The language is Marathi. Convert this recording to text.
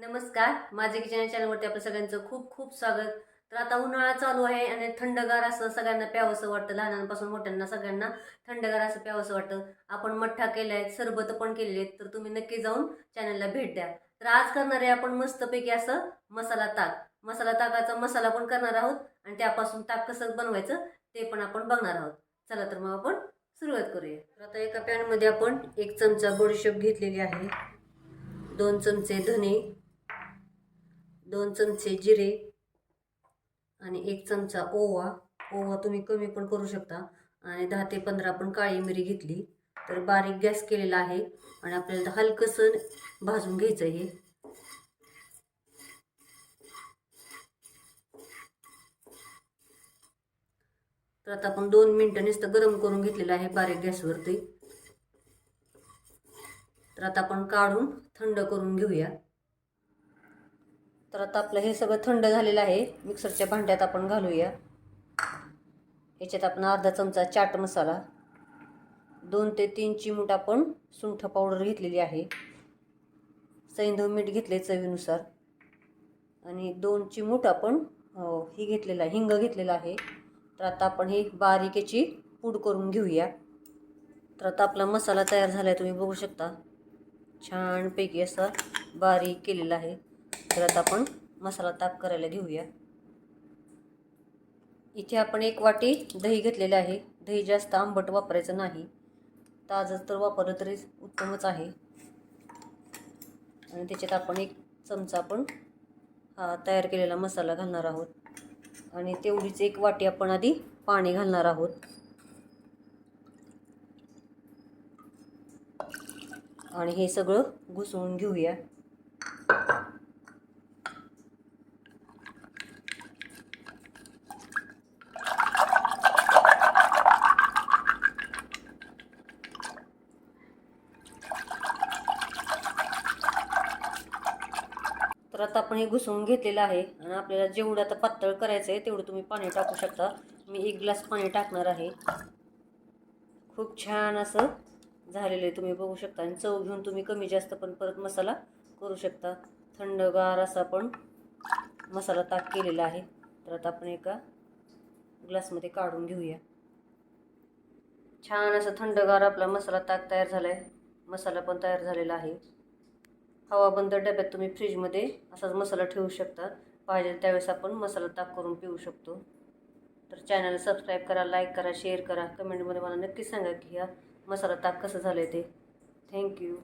नमस्कार माझे किचन चॅनलवरती आपल्या सगळ्यांचं खूप खूप स्वागत. तर आता उन्हाळा चालू आहे आणि थंडगार असं सगळ्यांना प्यावंसं वाटतं. लहानांपासून मोठ्यांना सगळ्यांना थंडगार असं प्यावंसं वाटतं. आपण मठ्ठा केला आहे सरबत पण केलेले आहेत तर तुम्ही नक्की जाऊन चॅनलला भेट द्या. तर आज करणार आहे आपण मस्तपैकी असं मसाला ताक. मसाला ताकाचा मसाला पण करणार आहोत आणि त्यापासून ताक कसं बनवायचं ते पण आपण बघणार आहोत. चला तर मग आपण सुरुवात करूया. तर आता एका पॅनमध्ये आपण एक चमचा बडीशेप घेतलेली आहे. दोन चमचे धने दोन चमचे जिरे आणि एक चमचा ओवा. ओवा तुम्ही कमी पण करू शकता. आणि दहा ते पंधरा पण काळी मिरी घेतली. तर बारीक गॅस केलेला आहे. आणि आपल्याला हलकंसं भाजून घ्यायचं हे तर आता आपण दोन मिनटं नुसतं गरम करून घेतलेलं आहे बारीक गॅसवरती. तर आता आपण काढून थंड करून घेऊया. तर आता आपलं हे सगळं थंड झालेलं आहे. मिक्सरच्या भांड्यात आपण घालूया. याच्यात आपण अर्धा चमचा चाट मसाला दोन ते तीन चिमूट आपण सुंठ पावडर घेतलेली आहे. सैंधव मीठ घेतले चवीनुसार. आणि दोन चिमूट आपण ही घेतलेला आहे हिंग घेतलेला आहे. तर आता आपण ही बारीक याची पूड करून घेऊया. तर आता आपला मसाला तयार झाला आहे तुम्ही बघू शकता. छानपैकी असा बारीक केलेला आहे. तर आता आपण मसाला ताप करायला घेऊया. इथे आपण एक वाटी दही घेतलेले आहे. दही जास्त आंबट वापरायचं नाही. ताजं तर वापरलं तरी उत्तमच आहे. आणि त्याच्यात आपण एक चमचा आपण हा तयार केलेला मसाला घालणार आहोत. आणि तेवढीच एक वाटी आपण आधी पाणी घालणार आहोत. आणि हे सगळं घुसळून घेऊया. तर आता आपण हे घुसवून घेतलेलं आहे. आणि आपल्याला जेवढं आता पातळ करायचं आहे तेवढं तुम्ही पाणी टाकू शकता. मी एक ग्लास पाणी टाकणार आहे. खूप छान असं झालेलं आहे. तुम्ही बघू शकता. आणि चव घेऊन तुम्ही कमी जास्त पण परत मसाला करू शकता. थंडगार असा पण मसाला ताक केलेला आहे. तर आता आपण एका ग्लासमध्ये काढून घेऊया. छान असं थंडगार आपला मसाला ताक तयार झाला आहे मसाला पण तयार झालेला आहे. हवाबंद डब्यात तुम्ही फ्रीजमध्ये असाच मसाला ठेवू शकता. पाहिजे त्यावेळेस आपण मसाला ताक करून पिऊ शकतो. तर चॅनल सबस्क्राईब करा लाईक करा शेअर करा. कमेंटमध्ये मला नक्की सांगा की ह्या मसाला ताक कसं झालं आहे ते थँक्यू